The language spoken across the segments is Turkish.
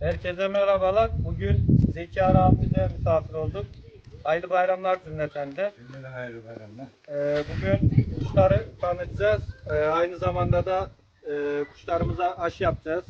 Herkese merhabalar. Bugün Zeki Ara abimize misafir olduk. Hayırlı bayramlar cümleten de. Cümle hayırlı bayramlar. Ee, bugün kuşları tanıtacağız. Ee, aynı zamanda da e, kuşlarımıza aşı yapacağız.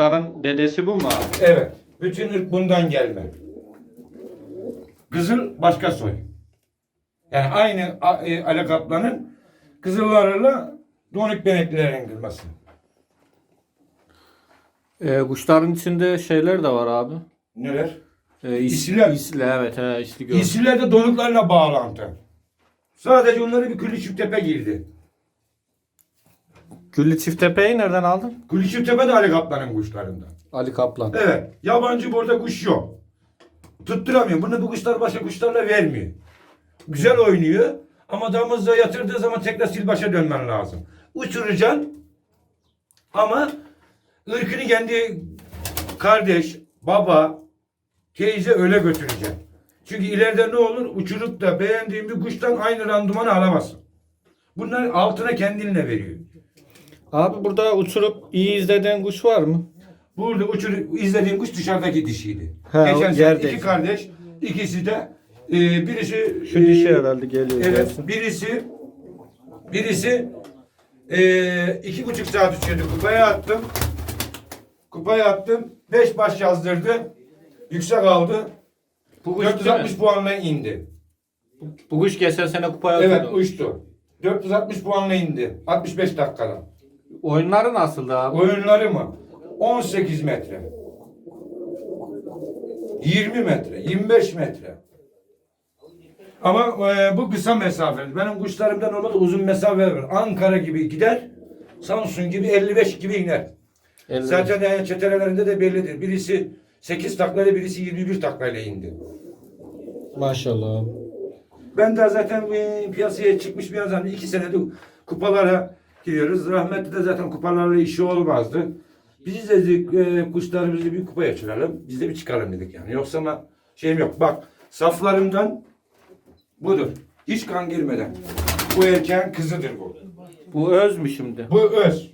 Kuşların dedesi bu mu abi? Evet. Bütün ırk bundan gelme. Kızıl başka soy. Yani aynı A- e, Ali Kaplan'ın kızıllarıyla donuk beneklilerin kızması. Ee, kuşların içinde şeyler de var abi. Neler? Ee, is- isle, evet he, isli gördüm. De donuklarla bağlantı. Sadece onları bir külü tepe girdi. Güllü çiftepeyi nereden aldın? Külü tepe de Ali Kaplan'ın kuşlarından. Ali Kaplan. Evet. Yabancı burada kuş yok. Tutturamıyor. Bunu bu kuşlar başka kuşlarla vermiyor. Güzel oynuyor. Ama damızda yatırdığı zaman tekrar sil başa dönmen lazım. Uçuracaksın ama ırkını kendi kardeş, baba, teyze öyle götüreceksin. Çünkü ileride ne olur? Uçurup da beğendiğin bir kuştan aynı randımanı alamazsın. Bunlar altına kendinle veriyor. Abi burada uçurup iyi izlediğin kuş var mı? Burada uçur izlediğim kuş dışarıdaki dişiydi. He, o Geçen sene yerdeydi. iki kardeş, ikisi de e, birisi Şu e, dişi herhalde geliyor. Evet, gelsin. birisi birisi e, iki buçuk saat uçuyordu. Kupaya attım. Kupaya attım. Beş baş yazdırdı. Yüksek aldı. Bu kuş 460 puanla indi. Bu kuş geçen sene kupaya Evet uçtu. 460 puanla indi. 65 dakikada. Oyunları nasıldı abi? Oyunları mı? 18 metre. 20 metre, 25 metre. Ama e, bu kısa mesafe. Benim kuşlarımda normalde uzun mesafe var. Ankara gibi gider, Samsun gibi 55 gibi iner. Elli- Zaten e, çeterelerinde de bellidir. Birisi 8 taklayla, birisi 21 taklayla indi. Maşallah. Ben de zaten e, piyasaya çıkmış bir adam. iki senedir kupalara giriyoruz. Rahmetli de zaten kupalarla işi olmazdı. Biz de dedik e, kuşlarımızı bir kupaya çıkaralım. Biz de bir çıkalım dedik yani. Yoksa ama şeyim yok. Bak saflarımdan budur. Hiç kan girmeden. Bu erkeğin kızıdır bu. Bu öz mü şimdi? Bu öz.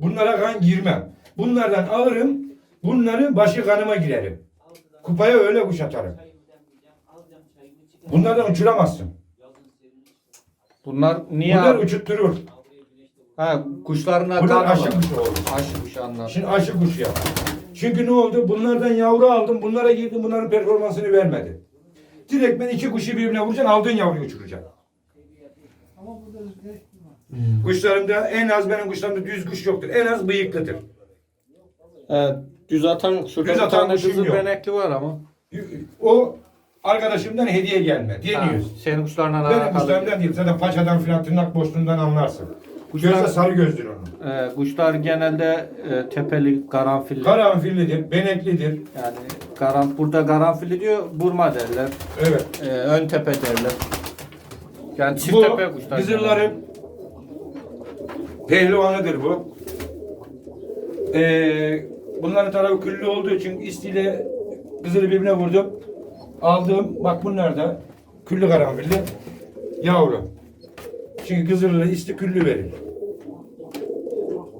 Bunlara kan girmem. Bunlardan alırım. Bunları başı kanıma girerim. Kupaya öyle kuş atarım. Bunlardan uçuramazsın. Bunlar niye Bunlar uçutturur. Ha, kuşlarına Bunlar aşı var. kuşu olur. Aşı kuşu anladım. Şimdi aşı kuş ya. Çünkü ne oldu? Bunlardan yavru aldım. Bunlara girdim. Bunların performansını vermedi. Direkt ben iki kuşu birbirine vuracaksın. Aldığın yavruyu uçuracaksın. Kuşlarımda en az benim kuşlarımda düz kuş yoktur. En az bıyıklıdır. Evet, düz atan. Şurada Düz bir atan tane kuşum kızıl yok. benekli var ama. O arkadaşımdan hediye gelme. Ha, Deniyoruz. senin kuşlarına Benim alakalı. kuşlarımdan değil. Zaten paçadan filan tırnak boşluğundan anlarsın. Kuşlar- Gözde sarı gözdür onun. Ee, kuşlar genelde e, tepeli, karanfilli. Karanfillidir, beneklidir. yani karan, burada karanfilli diyor, burma derler. Evet. Ee, ön tepe derler. Yani çift bu tepe kuşlar. Kızılların pehlivanıdır bu. Ee, bunların tarafı küllü olduğu için istiyle kızılı birbirine vurdum. Aldığım bak bunlar da küllü karanfilli yavru. Çünkü kızılı isti küllü verir.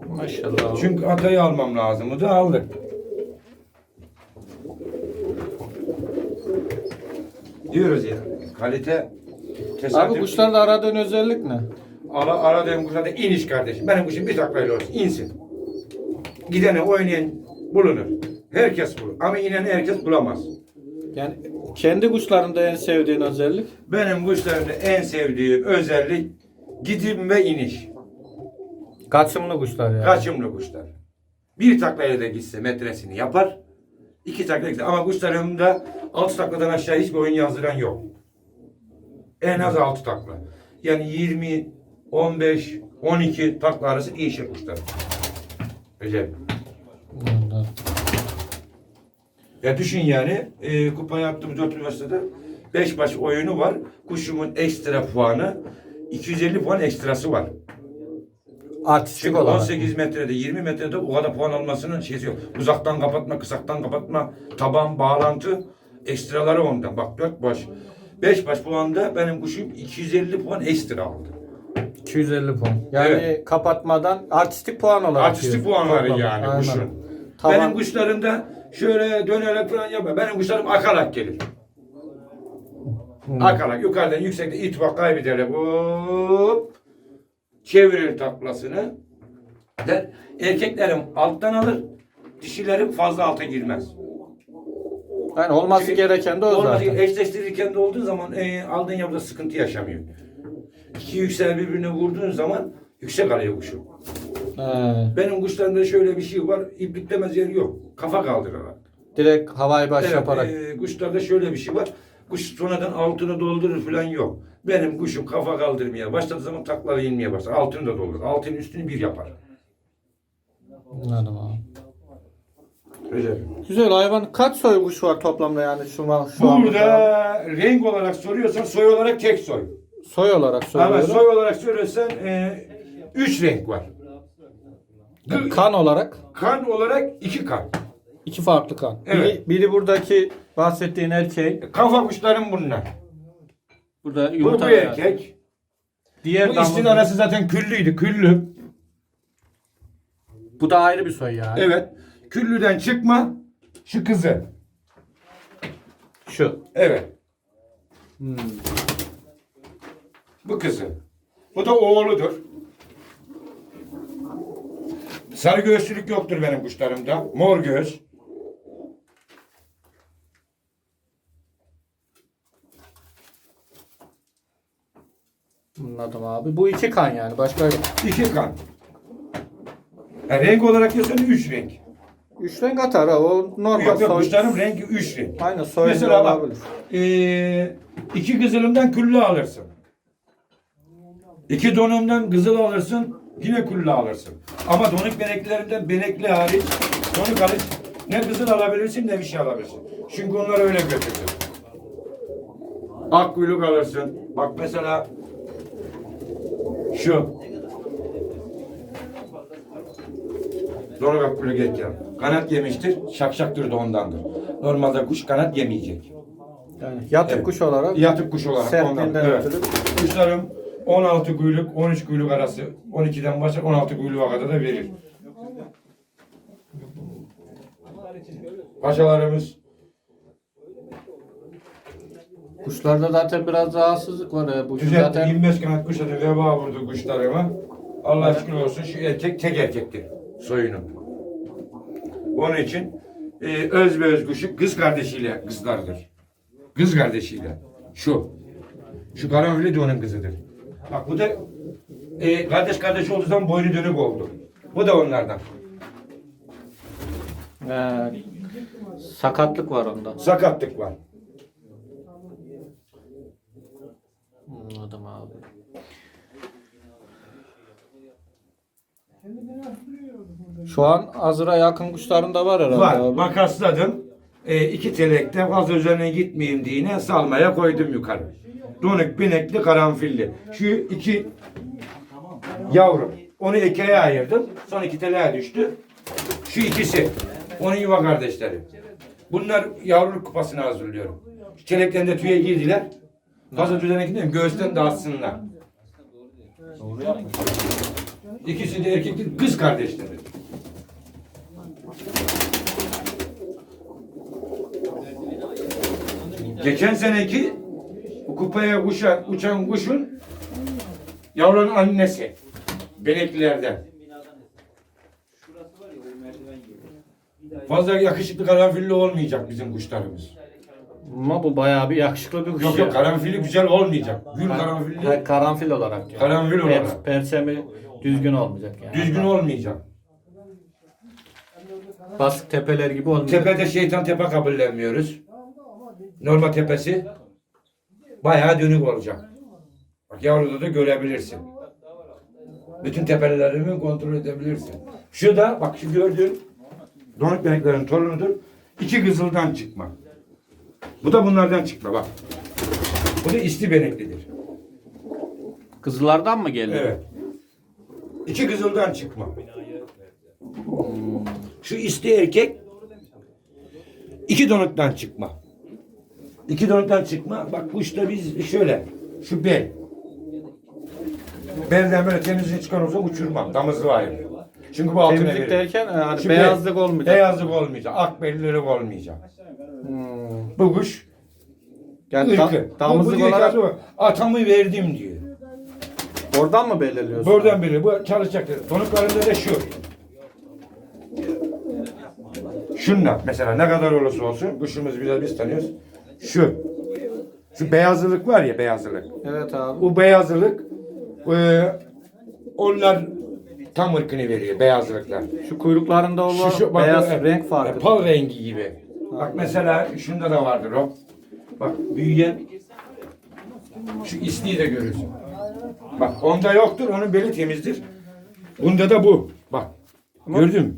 Maşallah. Çünkü atayı almam lazım. da aldık. Diyoruz ya. Kalite Abi tesadüf. kuşlarda aradığın özellik ne? Ara, aradığım kuşlarda iniş kardeşim. Benim kuşum bir taklayla olsun. insin. Gidene oynayan bulunur. Herkes bulur. Ama ineni herkes bulamaz. Yani kendi kuşlarında en sevdiğin özellik? Benim kuşlarımda en sevdiğim özellik gidim ve iniş. Kaçımlı kuşlar yani. Kaçımlı kuşlar. Bir taklayla da gitse metresini yapar. İki takla gitse. Ama kuşlarımda altı takladan aşağı hiçbir oyun yazdıran yok. En az altı takla. Yani 20, 15, 12 takla arası değişir kuşlar. Recep. Ya düşün yani e, kupayı attığımız dört üniversitede Beş baş oyunu var. Kuşumun ekstra puanı 250 puan ekstrası var. Artistik Çünkü olarak. 18 metrede 20 metrede o kadar puan almasının şeysi yok. Uzaktan kapatma, kısaktan kapatma, taban, bağlantı ekstraları ondan. Bak 4 baş. 5 baş puanda benim kuşum 250 puan ekstra aldı. 250 puan. Yani Evet. kapatmadan artistik puan olarak. Artistik diyorsun. puanları Toplam. yani Aynen. kuşun. Tamam. Benim kuşlarımda şöyle dönerek falan yapma. Benim kuşlarım akarak gelir. Hmm. Akarak yukarıdan yüksekte itibak kaybederek hop çevirir taklasını. Der, erkeklerim alttan alır, dişilerim fazla alta girmez. Yani olması Çünkü gereken de o olmaz- zaten. Eşleştirirken de olduğu zaman e, aldığın yavruda sıkıntı yaşamıyor. İki yüksel birbirine vurduğun zaman yüksek alıyor kuşu. He. Benim kuşlarımda şöyle bir şey var, ipliklemez yer yok. Kafa kaldırırlar. Direkt havai baş Evet, yaparak. e, kuşlarda şöyle bir şey var. Kuş sonradan altını doldurur falan yok. Benim kuşum kafa kaldırmaya başladığı zaman taklaları inmeye başlar. Altını da doldurur. Altının üstünü bir yapar. Anladım abi. Öyle. Güzel hayvan. Kaç soy kuş var toplamda yani şu, an- şu an Burada renk olarak soruyorsan soy olarak tek soy. Soy olarak Ama söylüyorum. soy olarak söylüyorsan e, üç renk var. Kan olarak Kan olarak iki kan. iki farklı kan. Evet. Biri, biri buradaki bahsettiğin erkek. Kafa kuşlarım bunlar. Burada Bu, bu yumurta. erkek. Diğer Bu damızlık- istin arası zaten küllüydü. Küllü. Bu da ayrı bir soy yani. Evet. Küllüden çıkma. Şu kızı. Şu. Evet. Hmm. Bu kızı. Bu da oğludur. Sarı göğüslülük yoktur benim kuşlarımda. Mor göğüs. Anladım abi. Bu iki kan yani. Başka iki kan. Ha, renk olarak diyorsan üç renk. üç renk atar ha. O normal Yok yok soy. kuşların rengi üç renk. Aynen soy Mesela bak. olabilir. Ee, iki kızılımdan küllü alırsın. İki donumdan kızıl alırsın. Yine küllü alırsın. Ama donuk beneklerinden benekli hariç donuk hariç ne kızıl alabilirsin ne bir şey alabilirsin. Çünkü onlar öyle götürdü. Ak kuyruk alırsın. Bak mesela şu. Donuk ak kuyruk et ya. Kanat yemiştir. Şakşaktır da ondandır. Normalde kuş kanat yemeyecek. Yani yatık Evet. kuş olarak Yatık kuş olarak ondan. Evet. ötürü. Kuşlarım 16 kuyruk, 13 kuyruk arası. 12'den başlar 16 kuyruğa kadar da verir. Paşalarımız kuşlarda zaten biraz rahatsızlık var. ya. Bu düzeltti. zaten 25 kanat kuşladı veba vurdu kuşlarıma. Allah şükür olsun şu erkek tek erkektir soyunu. Onun için e, öz ve öz kuşu kız kardeşiyle kızlardır. Kız kardeşiyle. Şu. Şu karanfili de onun kızıdır. Bak bu da e, kardeş kardeş olduğu zaman boynu dönük oldu. Bu da onlardan. e, sakatlık var onda. Sakatlık var. Anladım abi. Şu an Azra yakın kuşların da var herhalde Var. abi. Makasladım. E, iki telekte fazla üzerine gitmeyeyim diye salmaya koydum yukarı. Donuk, binekli, karanfilli. Şu iki yavrum. Onu ekeye ayırdım. Son iki teleğe düştü. Şu ikisi. Onun yuva kardeşleri. Bunlar yavruluk kupasını hazırlıyorum. Şu teleklerinde tüye girdiler. Fazla düzene gitmeyeyim. Göğüsten dağıtsınlar. İkisi de erkek değil, kız kardeşleri. Geçen seneki kupaya uçan, uçan kuşun yavrunun annesi. Beneklilerden. Fazla yakışıklı karanfilli olmayacak bizim kuşlarımız. Ama bu bayağı bir yakışıklı bir kuş. Yok ya. yok karanfilli güzel olmayacak. Gül Ha, karanfilli karanfil olarak. Yani. Karanfil olarak. Per- persemi düzgün olmayacak yani. düzgün olmayacak. Basık tepeler gibi olmayacak. Tepede şeytan tepe kabullenmiyoruz. Normal tepesi bayağı dönük olacak. Bak yavruda da görebilirsin. Bütün tepelerimi kontrol edebilirsin. Şu da bak şu gördüğün donuk beneklerin torunudur. İki kızıldan çıkma. Bu da bunlardan çıkma bak. Bu da isti beneklidir. Kızılardan mı geliyor? Evet. İki kızıldan çıkma. Şu isti erkek iki donuktan çıkma. İki donuktan çıkma. Bak bu işte biz şöyle. Şu bel. Belden böyle temizliği çıkan olsa uçurmam. Damızlı ayrı. Çünkü bu altına Temizlik verir. derken yani Şu beyazlık olmayacak. Beyazlık olmayacak. Akbellilik olmayacak. Hmm. Bu kuş Yani da, ırkı. Damızlık diyor ki, olarak "Atamı- verdim diyor. oradan mı belirliyorsun? Buradan biri bu çalışacaktır. Donuklarında da şu. Şunla mesela ne kadar olursa olsun kuşumuzu biraz biz tanıyoruz. Şu. Şu beyazlılık var ya beyazlılık. Evet abi. Bu beyazlılık e, onlar tam ırkını veriyor beyazlılıklar. Şu kuyruklarında olan Şu, şu, bak, beyaz e, renk farkı. e, Pal rengi gibi. Bak mesela şunda da vardır o. Bak büyüyen şu isliği de görürsün. Bak onda yoktur onun beli temizdir. Bunda da bu. Bak. Gördün mü?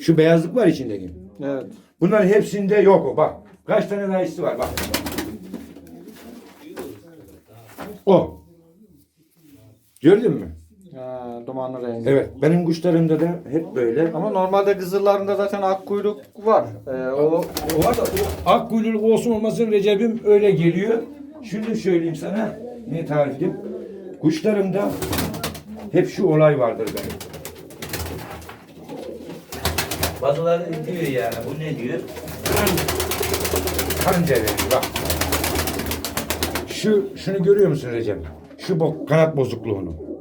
Şu beyazlık var içindeki. Evet. Bunların hepsinde yok o bak. Kaç tane daha isli var bak. O. Gördün mü? Ha, dumanlı rengi. Evet. Benim kuşlarımda da hep böyle. Ama normalde kızıllarında zaten ak kuyruk var. Ee, o O var da o ak kuyruk olsun olmasın Recep'im öyle geliyor. Şunu söyleyeyim sana. Ne tarif edeyim? Kuşlarımda hep şu olay vardır benim. Bazıları diyor yani bu ne diyor? Kanca veriyor bak. Şu, şunu görüyor musun Recep? Şu bo kanat bozukluğunu.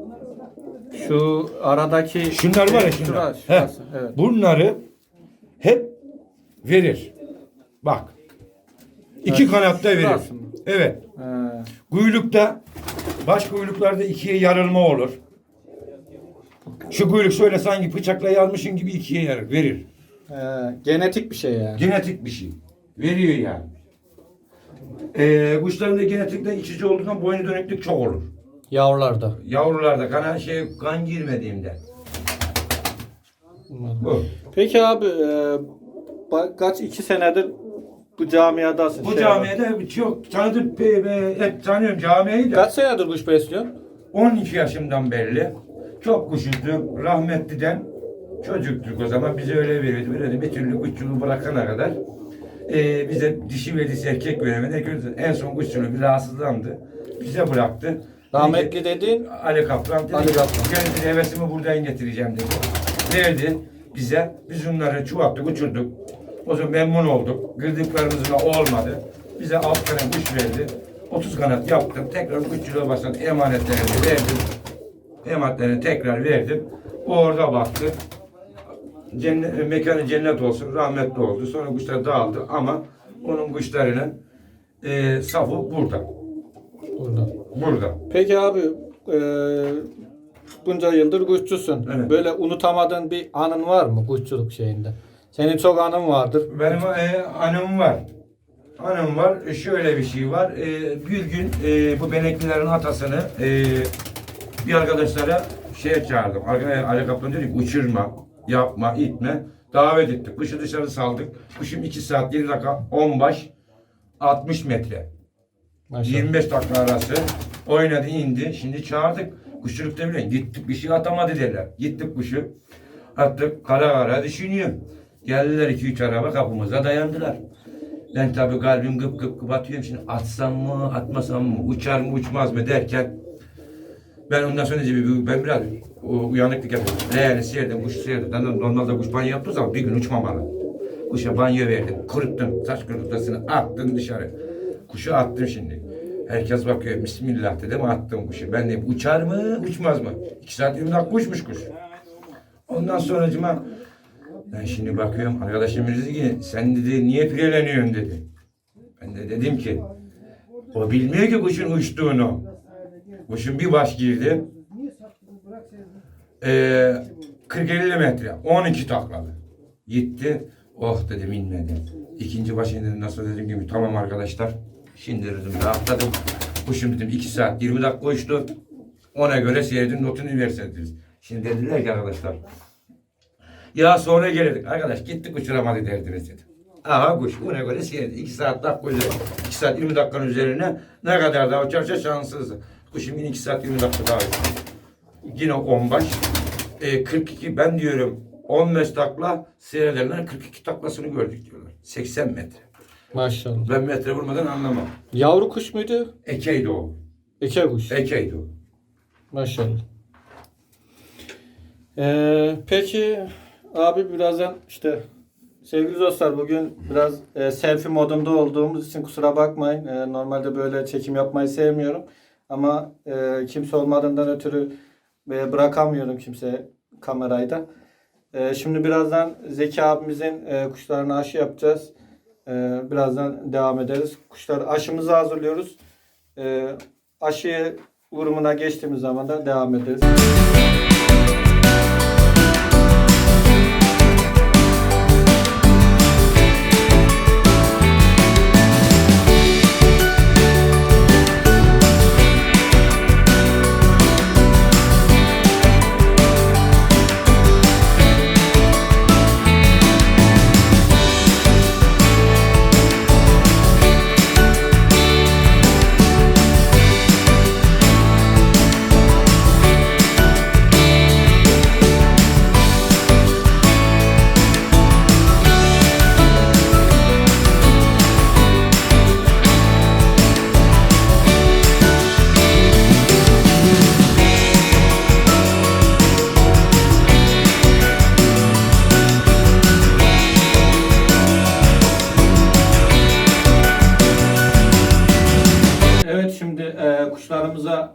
Şu aradaki Şunlar var ya şunlar. Şurası, Heh. şurası, evet. Bunları hep verir. Bak. İki kanatta verir. şurası mı? Evet. Ee, Kuyrukta baş kuyruklarda ikiye yarılma olur. Şu kuyruk şöyle sanki bıçakla yarmışın gibi ikiye yarır, verir. e, genetik bir şey yani. Genetik bir şey. Veriyor yani. Ee, kuşların da genetikten içici olduğundan boynu dönüklük çok olur. Yavrularda. Yavrularda kana şey kan girmediğinde. Bu. Peki abi e, ba- kaç iki senedir bu camiadasın. Bu şey camiede çok tanıdık, be- be- hep tanıyorum camiayı da. Kaç senedir kuş besliyorsun? 12 yaşımdan belli. Çok kuşuzdum. Rahmetliden çocuktuk o zaman. Bize öyle veriyordu. Böyle bir türlü kuşçuluğu bırakana kadar eee, bize dişi ve dişi erkek veremedi. En son kuşçuluğu bir rahatsızlandı. Bize bıraktı. Rahmetli dediğin Ali Kaplan dedi. Ali Kaplan. Dedi, hevesimi buradan getireceğim dedi. Verdi bize. Biz onları çuvattık, uçurduk. O zaman memnun olduk. Kırdıklarımızla olmadı. Bize alt tane kuş verdi. 30 kanat yaptım. Tekrar kuşçuluğa başladım. Emanetlerini verdim. Emanetlerini tekrar verdim. O orada baktı. Cennet, mekanı cennet olsun. Rahmetli oldu. Sonra kuşlar dağıldı ama onun kuşlarının e, safı burada. Burada. Burada. Peki abi e, bunca yıldır kuşçusun. Evet. Böyle unutamadığın bir anın var mı kuşçuluk şeyinde? Senin çok anın vardır. Benim e, anım var. Anım var. E, Şöyle bir şey var. E, bir gün e, bu beneklilerin atasını e, bir arkadaşlara şeye çağırdım. Arkadaşlar Ali Kaplan dedi ki uçurma, yapma, itme. Davet ettik. Kuşu dışarı saldık. Kuşum 2 saat 7 dakika 10 baş 60 metre. Maşallah. 25 dakika arası oynadı indi. Şimdi çağırdık. Kuşçulukta bile gittik bir şey atamadı derler. Gittik kuşu. Attık kara kara düşünüyorum. Geldiler iki üç araba kapımıza dayandılar. Ben tabii kalbim gıp gıp gıp atıyorum şimdi atsam mı atmasam mı uçar mı uçmaz mı derken ben ondan sonra bir- ben biraz uyanıklık yapıyorum. Leğeni seyirdim, kuşu seyirdim. Ben de normalde kuş banyo yaptığı zaman bir gün uçmamalı. Kuşa banyo verdim, kuruttum, saç kurutasını attım dışarı. Kuşu attım şimdi. Herkes bakıyor, Bismillah dedim, attım kuşu. Ben de uçar mı, uçmaz mı? İki saat yirmi dakika uçmuş kuş. Ondan sonracıma ben şimdi bakıyorum, arkadaşım dedi ki, sen dedi, niye pireleniyorsun dedi. Ben de dedim ki, o bilmiyor ki kuşun uçtuğunu. Kuşun bir baş girdi. Ee, 40-50 metre. 12 takladı. Gitti. Oh dedim inmedi. İkinci baş indim. Nasıl dedim gibi tamam arkadaşlar. Şimdi dedim rahatladım. Kuşum dedim 2 saat 20 dakika uçtu. Ona göre seyredin notunu verseniz. Şimdi dediler ki arkadaşlar. Ya sonra gelirdik. Arkadaş gittik uçuramadı derdiniz dedi. Aha kuş. Buna göre seyret. 2 saat dakika üzerine. 2 saat 20 dakikanın üzerine ne kadar daha uçarsa şanssız. Kuşum yine 2 saat 20 dakika daha. Yine 10 baş. E, 42 ben diyorum 15 takla seyredenler 42 taklasını gördük diyorlar. 80 metre. Maşallah. Ben metre vurmadan anlamam. Yavru kuş muydu? Ekeydi o. Eke kuş. Ekeydi o. Maşallah. Ee, peki abi birazdan işte sevgili dostlar bugün biraz e, selfie modunda olduğumuz için kusura bakmayın. E, normalde böyle çekim yapmayı sevmiyorum. Ama e, kimse olmadığından ötürü e, bırakamıyorum kimseye kamerayı da. E, şimdi birazdan Zeki abimizin e, kuşlarına aşı yapacağız. E, birazdan devam ederiz. Kuşlar aşımızı hazırlıyoruz. E, aşıyı vurumuna geçtiğimiz zaman da devam ederiz.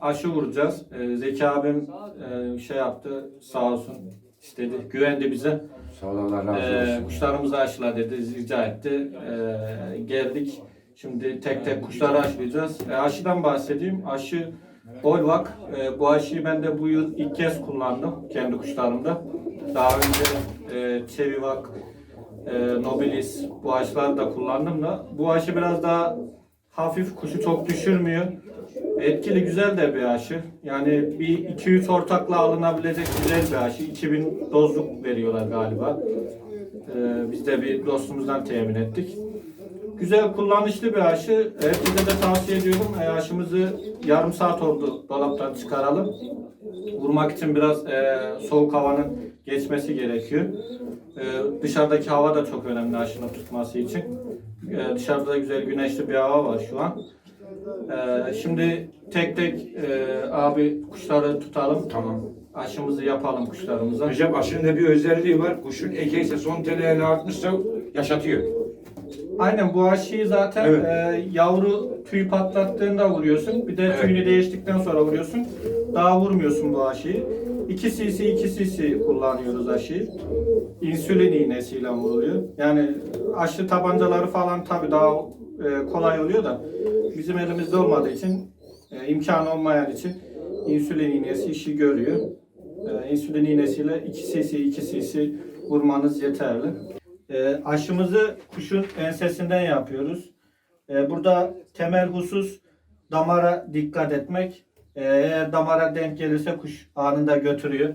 Aşı vuracağız. E, Zeki abim e, şey yaptı sağ olsun istedi güvendi bize. Sağ ol Allah razı E, olsun. kuşlarımızı aşıla dedi rica etti. E, geldik. Şimdi tek tek kuşları aşılayacağız. E, aşıdan bahsedeyim. Aşı Bolvak. E, bu aşıyı ben de bu yıl ilk kez kullandım kendi kuşlarımda. Daha önce e, Çevivak, e, Nobilis bu aşıları da kullandım da bu aşı biraz daha hafif kuşu çok düşürmüyor. Etkili güzel de bir aşı. Yani bir 200 ortakla alınabilecek güzel bir aşı. 2000 dozluk veriyorlar galiba. Ee, biz de bir dostumuzdan temin ettik. Güzel kullanışlı bir aşı. Herkese de tavsiye ediyorum. E, aşımızı yarım saat oldu dolaptan çıkaralım. Vurmak için biraz e, soğuk havanın geçmesi gerekiyor. E, dışarıdaki hava da çok önemli aşının tutması için. E, dışarıda güzel güneşli bir hava var şu an. E, şimdi tek tek e, abi kuşları tutalım. Tamam. Aşımızı yapalım kuşlarımıza. Recep aşının da bir özelliği var. Kuşun ekeyse son teleğini artmışsa yaşatıyor. Aynen bu aşıyı zaten Evet. e, yavru tüy patlattığında vuruyorsun. Bir de Evet. tüyünü değiştikten sonra vuruyorsun. Daha vurmuyorsun bu aşıyı. 2 cc 2 cc kullanıyoruz aşıyı. İnsülin iğnesiyle vuruluyor. Yani aşı tabancaları falan tabii daha e, kolay oluyor da bizim elimizde olmadığı için e, imkan olmayan için insülin iğnesi işi görüyor. E, insülin iğnesiyle 2 cc 2 cc vurmanız yeterli. E, aşımızı kuşun ensesinden yapıyoruz. E, burada temel husus damara dikkat etmek. E, eğer damara denk gelirse kuş anında götürüyor.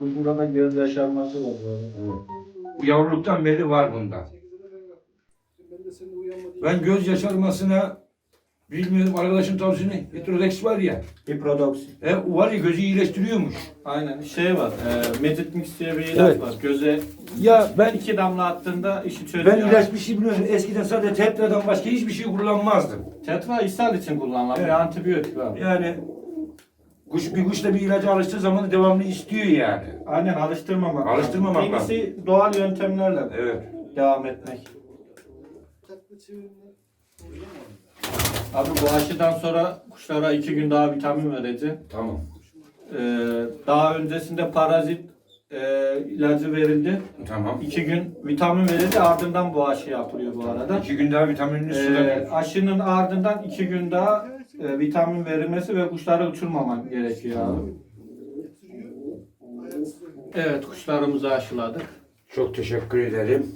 Burada göz yaşarması var. Bu yavruluktan beri var bunda. Ben göz yaşarmasına Bilmiyorum arkadaşın tavsiyeni. Heterodex var ya. Hiprodoksi. E, o var ya gözü iyileştiriyormuş. Aynen şey var. E, Medit Mix diye bir ilaç Evet. var. Göze Ya ben iki damla attığında işi çözüyor. ben ilaç bir şey biliyorsun. Eskiden sadece tetradan başka hiçbir şey kullanmazdım. Tetra ishal için kullanılan Evet. bir antibiyotik abi. Yani kuş bir kuş da bir ilaca alıştığı zaman da devamlı istiyor yani. Aynen alıştırmamak. lazım. Alıştırmamak En iyisi doğal yöntemlerle Evet. devam etmek. Abi bu aşıdan sonra kuşlara iki gün daha vitamin vereceğim. Tamam. Ee, daha öncesinde parazit e, ilacı verildi. Tamam. İki gün vitamin verildi ardından bu aşı yapılıyor bu arada. İki gün daha vitaminini Ee, sulanıyor. aşının ardından iki gün daha e, vitamin verilmesi ve kuşları uçurmaman gerekiyor abi. Evet kuşlarımızı aşıladık. Çok teşekkür ederim.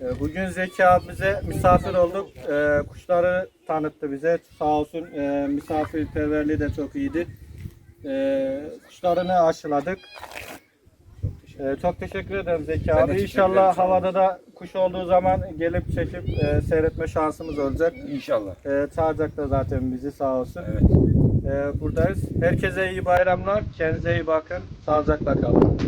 Ee, Bugün Zeki abimize misafir olduk. Ee, Kuşları tanıttı bize. Sağ olsun e, misafirperverliği de çok iyiydi. Ee, Kuşlarını aşıladık. Ee, Çok teşekkür ederim Zeki abi. teşekkür İnşallah ederim, havada da kuş olduğu zaman gelip çekip e, seyretme şansımız olacak. İnşallah. E, çağıracak da zaten bizi sağ olsun. Evet. E, buradayız. Herkese iyi bayramlar. Kendinize iyi bakın. Sağlıcakla kalın.